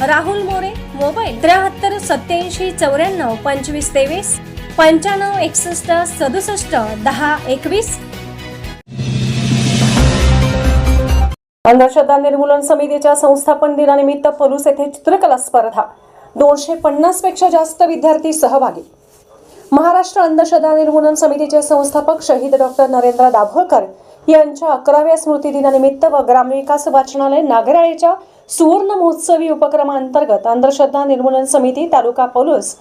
Rahul More mobile त्र्याहत्तर सत्याऐंशी चौऱ्याण्णव पंचवीस तेवीस पंच्याण्णव एकसष्ट सदुसष्ट दहा एकवीस. अंधश्रद्धा निर्मूलन समितीच्या संस्थापन दिनानिमित्त पलूस येथे चित्रकला स्पर्धा. दोनशे पन्नासपेक्षा जास्त विद्यार्थी सहभागी. महाराष्ट्र अंधश्रद्धा निर्मूलन समितीचे संस्थापक शहीद डॉक्टर नरेंद्र दाभोळकर यांच्या अकराव्या स्मृतिदिनानिमित्त व ग्रामविकास वाचनालय नागराळेच्या सुवर्ण महोत्सवी उपक्रमांतर्गत अंधश्रद्धा निर्मूलन समिती तालुका पलूस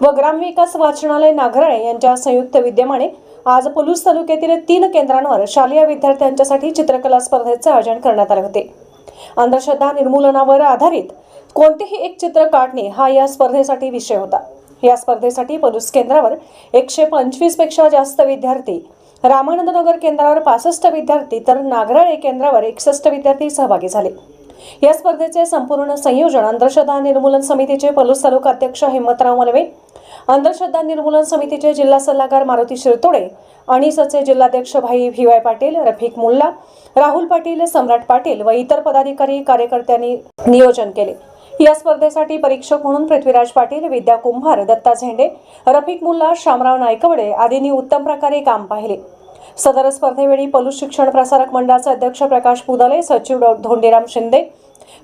व ग्रामविकास वाचनालय नागराळे यांच्या संयुक्त विद्यमाने आज पलूस तालुक्यातील तीन केंद्रांवर शालेय विद्यार्थ्यांच्यासाठी चित्रकला स्पर्धेचे आयोजन करण्यात आले होते. अंधश्रद्धा निर्मूलनावर आधारित कोणतेही एक चित्र काढणे हा या स्पर्धेसाठी विषय होता. या स्पर्धेसाठी पलूस केंद्रावर एकशे पंचवीसपेक्षा जास्त विद्यार्थी रामानंदनगर केंद्रावर पासष्ट विद्यार्थी तर नागराळे केंद्रावर एकसष्ट विद्यार्थी सहभागी झाले. या स्पर्धेचे संपूर्ण संयोजन अंधश्रद्धा निर्मूलन समितीचे पलूस तालुका अध्यक्ष हिम्मतराव मलवे अंधश्रद्धा निर्मूलन समितीचे जिल्हा सल्लागार मारुती शिरतोडे अनिसचे जिल्हाध्यक्ष भाई व्ही पाटील रफिक मुल्ला राहुल पाटील सम्राट पाटील व इतर पदाधिकारी कार्यकर्त्यांनी नियोजन केले. या स्पर्धेसाठी परीक्षक म्हणून पृथ्वीराज पाटील विद्या कुंभार दत्ता झेंडे रफिक मुल्ला शामराव नायकवडे आदींनी उत्तम प्रकारे काम पाहिले. सदर स्पर्धेवेळी पलूस शिक्षण प्रसारक मंडळाचे अध्यक्ष प्रकाश पुदले सचिव धोंडीराम शिंदे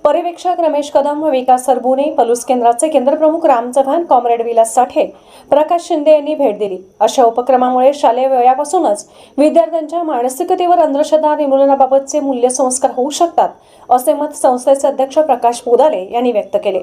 पर्यवेक्षक रमेश कदम व विकास सरबुने पलूस केंद्राचे केंद्रप्रमुख राम चव्हाण कॉम्रेड विलास साठे प्रकाश शिंदे यांनी भेट दिली. अशा उपक्रमामुळे शालेय वयापासूनच विद्यार्थ्यांच्या मानसिकतेवर अंधश्रद्धा निर्मूलनाबाबतचे मूल्यसंस्कार होऊ शकतात असे मत संस्थेचे अध्यक्ष प्रकाश पुदाले यांनी व्यक्त केले.